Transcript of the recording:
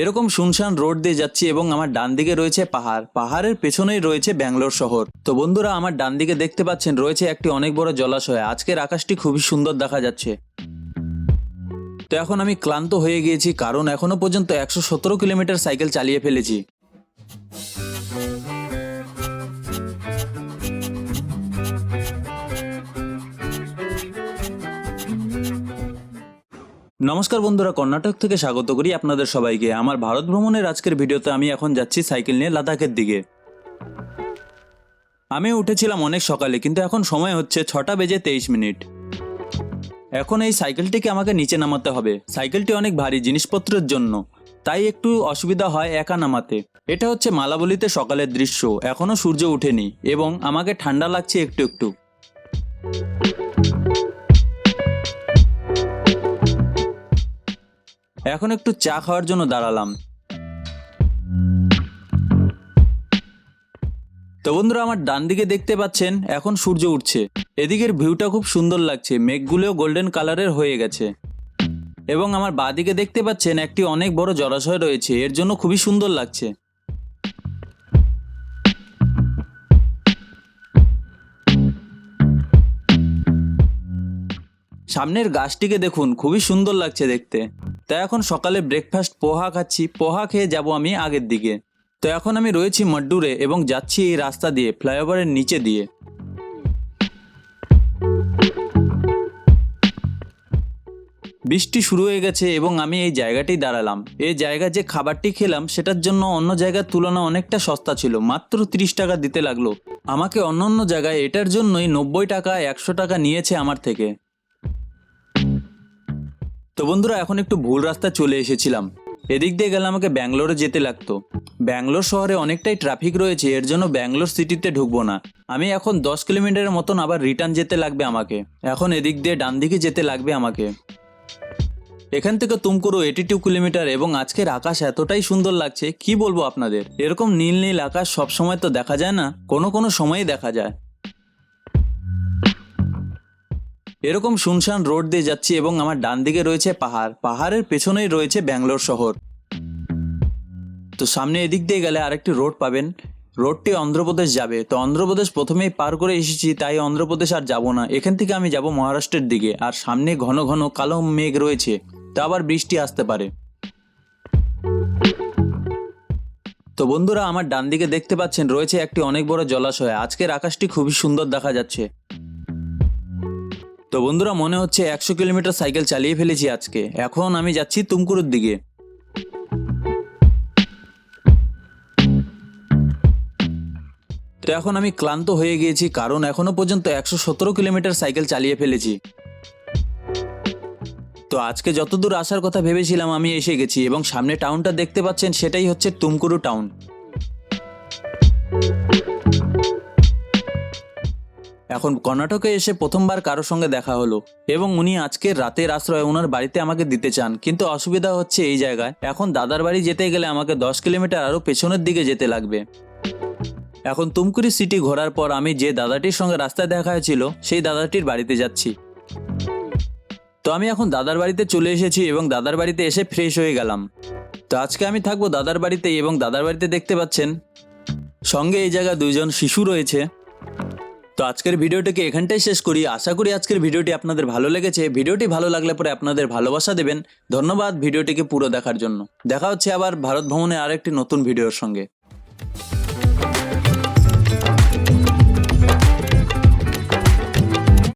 এরকম শুনশান রোড দিয়ে যাচ্ছি এবং আমার ডান দিকে রয়েছে পাহাড়। পাহাড়ের পেছনেই রয়েছে ব্যাঙ্গালোর শহর। তো বন্ধুরা, আমার ডান দিকে দেখতে পাচ্ছেন রয়েছে একটি অনেক বড় জলাশয়। আজকের আকাশটি খুবই সুন্দর দেখা যাচ্ছে। তো এখন আমি ক্লান্ত হয়ে গিয়েছি, কারণ এখনও পর্যন্ত একশো সতেরো কিলোমিটার সাইকেল চালিয়ে ফেলেছি। নমস্কার বন্ধুরা, কর্ণাটক থেকে স্বাগত করি আপনাদের সবাইকে। আমার ভারত ভ্রমণের আজকের ভিডিওতে আমি এখন যাচ্ছি সাইকেল নিয়ে লাদাখের দিকে। আমি উঠেছিলাম অনেক সকালে, কিন্তু এখন সময় হচ্ছে ছটা বেজে তেইশ মিনিট। এখন এই সাইকেলটিকে আমাকে নিচে নামাতে হবে। সাইকেলটি অনেক ভারী, জিনিসপত্রের জন্য। তাই একটু অসুবিধা হয় একা নামাতে। এটা হচ্ছে মালাবলিতে সকালের দৃশ্য। এখনও সূর্য ওঠেনি এবং আমাকে ঠান্ডা লাগছে একটু একটু। এখন একটু চা খাওয়ার জন্য দাঁড়ালাম। তো বন্ধুরা, আমার ডান দিকে দেখতে পাচ্ছেন, এখন সূর্য উঠছে। এদিকের ভিউটা খুব সুন্দর লাগছে, মেঘগুলোও গোল্ডেন কালারের হয়ে গেছে। এবং আমার বাদিকে দেখতে পাচ্ছেন, একটি অনেক বড় জলাশয় রয়েছে, এর জন্য খুবই সুন্দর লাগছে। সামনের গাছটিকে দেখুন, খুবই সুন্দর লাগছে দেখতে। তাই এখন সকালে ব্রেকফাস্ট পোহা খাচ্ছি, পোহা খেয়ে যাব আমি আগের দিকে। তো এখন আমি রয়েছি মড্ডুরে এবং যাচ্ছি এই রাস্তা দিয়ে, ফ্লাইওভারের নিচে দিয়ে। বৃষ্টি শুরু হয়ে গেছে এবং আমি এই জায়গাতেই দাঁড়ালাম। এই জায়গায় যে খাবারটি খেলাম, সেটার জন্য অন্য জায়গার তুলনা অনেকটা সস্তা ছিল, মাত্র তিরিশ টাকা দিতে লাগল। আমাকে অন্য অন্য জায়গায় এটার জন্যই নব্বই টাকা, একশো টাকা নিয়েছে আমার থেকে। তো বন্ধুরা, এখন একটু ভুল রাস্তা চলে এসেছিলাম। এদিক দিয়ে গেলে আমাকে ব্যাঙ্গালোরে যেতে লাগতো। ব্যাঙ্গালোর শহরে অনেকটাই ট্রাফিক রয়েছে, এর জন্য ব্যাঙ্গালোর সিটিতে ঢুকবো না। আমি এখন দশ কিলোমিটারের মতন আবার রিটার্ন যেতে লাগবে আমাকে। এখন এদিক দিয়ে ডান দিকে যেতে লাগবে আমাকে। এখান থেকে তুমকুরু এইটি টু কিলোমিটার এবং আজকের আকাশ এতটাই সুন্দর লাগছে, কি বলব আপনাদের? এরকম নীল নীল আকাশ সবসময় তো দেখা যায় না, কোনো কোনো সময়ই দেখা যায়। এরকম শুনশান রোড দিয়ে যাচ্ছি এবং আমার ডান দিকে রয়েছে পাহাড়। পাহাড়ের পেছনেই রয়েছে ব্যাঙ্গালোর শহর। তো সামনে এদিক দিয়ে গেলে আরেকটি রোড পাবেন। রোডটি অন্ধ্রপ্রদেশ যাবে। তো অন্ধ্রপ্রদেশ প্রথমেই পার করে এসেছি, তাই অন্ধ্রপ্রদেশ আর যাব না। এখান থেকে আমি যাব মহারাষ্ট্রের দিকে। আর সামনে ঘন ঘন কালো মেঘ রয়েছে। তা আবার বৃষ্টি আসতে পারে। তো বন্ধুরা, আমার ডান দিকে দেখতে পাচ্ছেন রয়েছে একটি অনেক বড় জলাশয়। আজকের আকাশটি খুবই সুন্দর দেখা যাচ্ছে। তো বন্ধুরা, মনে হচ্ছে একশো কিলোমিটার সাইকেল চালিয়ে ফেলেছি আজকে। এখন আমি যাচ্ছি তুমকুরুর দিকে। তো এখন আমি ক্লান্ত হয়ে গিয়েছি, কারণ এখনও পর্যন্ত একশো সতেরো কিলোমিটার সাইকেল চালিয়ে ফেলেছি। তো আজকে যতদূর আসার কথা ভেবেছিলাম, আমি এসে গেছি এবং সামনে টাউনটা দেখতে পাচ্ছেন, সেটাই হচ্ছে তুমকুরু টাউন এখন কর্ণাটকে এসে প্রথমবার কারোর সঙ্গে দেখা হলো এবং উনি আজকের রাতের আশ্রয় ওনার বাড়িতে আমাকে দিতে চান। কিন্তু অসুবিধা হচ্ছে এই জায়গায়। এখন দাদার বাড়ি যেতে গেলে আমাকে দশ কিলোমিটার আরও পেছনের দিকে যেতে লাগবে। এখন তুমকুরি সিটি ঘোরার পর আমি যে দাদাটির সঙ্গে রাস্তায় দেখা হয়েছিল, সেই দাদাটির বাড়িতে যাচ্ছি। তো আমি এখন দাদার বাড়িতে চলে এসেছি এবং দাদার বাড়িতে এসে ফ্রেশ হয়ে গেলাম। তো আজকে আমি থাকব দাদার বাড়িতেই এবং দাদার বাড়িতে দেখতে পাচ্ছেন, সঙ্গে এই জায়গায় দুইজন শিশু রয়েছে। তো আজকের ভিডিওটিকে এখানটাই শেষ করি। আশা করি আজকের ভিডিওটি আপনাদের ভালো লেগেছে। ভিডিওটি ভালো লাগলে পরে আপনাদের ভালোবাসা দেবেন। ধন্যবাদ ভিডিওটিকে পুরো দেখার জন্য। দেখা হচ্ছে আবার ভারত ভ্রমণে আরেকটি নতুন ভিডিওর সঙ্গে।